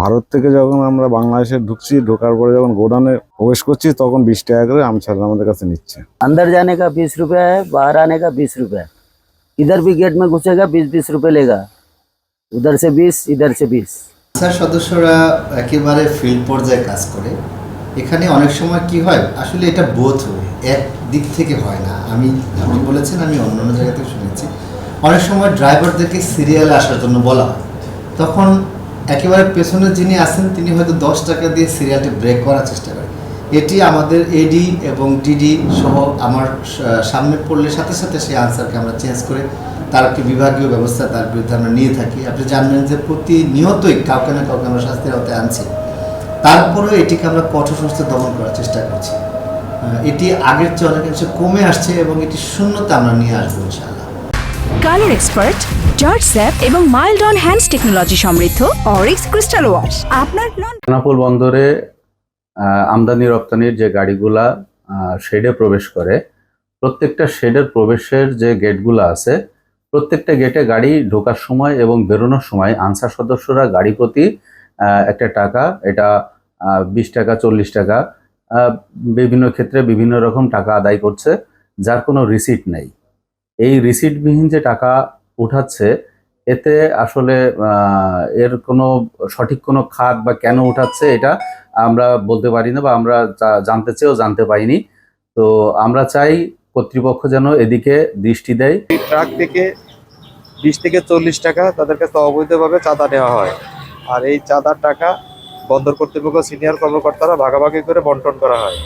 ভারত থেকে যখন আমরা বাংলাদেশে ঢুকছি ঢোকার পরে যখন গোডাউনে প্রবেশ করছি তখন বিশ টাকা করে আমছাড়া আমাদের কাছে নিচ্ছে अंदर जाने का बीस रुपया है बाहर आने का बीस रुपया है इधर भी गेट में घुसेगा बीस बीस रुपए लेगा उधर से बीस इधर से बीस স্যার সদস্যরা একেবারে ফিল্ড পর্যায়ে কাজ করে এখানে অনেক সময় কি হয় আসলে এটা বোধ হয় এক দিক থেকে হয় না আমি আপনি বলেছেন আমি অন্য অন্য জায়গা থেকে শুনেছি অনেক সময় ড্রাইভারদেরকে সিরিয়ালে আসার জন্য বলা হয় তখন একেবারে পেছনে যিনি আছেন, তিনি হয়তো দশ টাকা দিয়ে সিরিয়ালটি ব্রেক করার চেষ্টা করেন। এটি আমাদের এডি এবং ডিডি সহ আমার সামনে পড়লে সাথে সাথে সেই আনসারকে আমরা চেঞ্জ করে তার একটি বিভাগীয় ব্যবস্থা তার বিরুদ্ধে আমরা নিয়ে থাকি। আপনি জানবেন যে প্রতিনিয়তই কাউকে না কাউকে আমরা শাস্তির আওতায় আনছি। তারপরেও এটিকে আমরা কঠোর সুস্থ দমন করার চেষ্টা করছি। এটি আগের চেয়ে অনেকাংশে কমে আসছে এবং এটি শূন্যতা আমরা নিয়ে আসব, ইনশাআল্লাহ। কালার এক্সপার্ট, জর্জ স্যাপ এবং মাইল্ড অন হ্যান্ডস টেকনোলজি সমৃদ্ধ অরিক্স ক্রিস্টাল ওয়াশ। আপনার বেনাপোল বন্দরে আমদানি রপ্তানির যে গাড়িগুলা শেডে প্রবেশ করে, প্রত্যেকটা শেডের প্রবেশের যে গেটগুলো আছে, প্রত্যেকটা গেটে গাড়ি ঢোকার সময় এবং বেরোনোর সময় আনসার সদস্যরা গাড়ি প্রতি একটা টাকা, এটা বিশ টাকা, চল্লিশ টাকা বিভিন্ন ক্ষেত্রে বিভিন্ন রকম টাকা আদায় করছে, যার কোনো রিসিট নেই। এই রিসিটবিহীন যে টাকা উঠাচ্ছে, এতে আসলে এর কোনো সঠিক কোনো খাত বা কেন উঠাচ্ছে এটা আমরা বলতে পারি না বা আমরা জানতে চেয়েও জানতে পাইনি তো আমরা চাই কর্তৃপক্ষ যেন এদিকে দৃষ্টি দেয়। ট্রাক থেকে বিশ থেকে চল্লিশ টাকা তাদের কাছে অবৈধভাবে চাঁদা নেওয়া হয়। আর এই চাঁদার টাকা বন্দর কর্তৃপক্ষ, সিনিয়র কর্মকর্তারা ভাগাভাগি করে বন্টন করা হয়।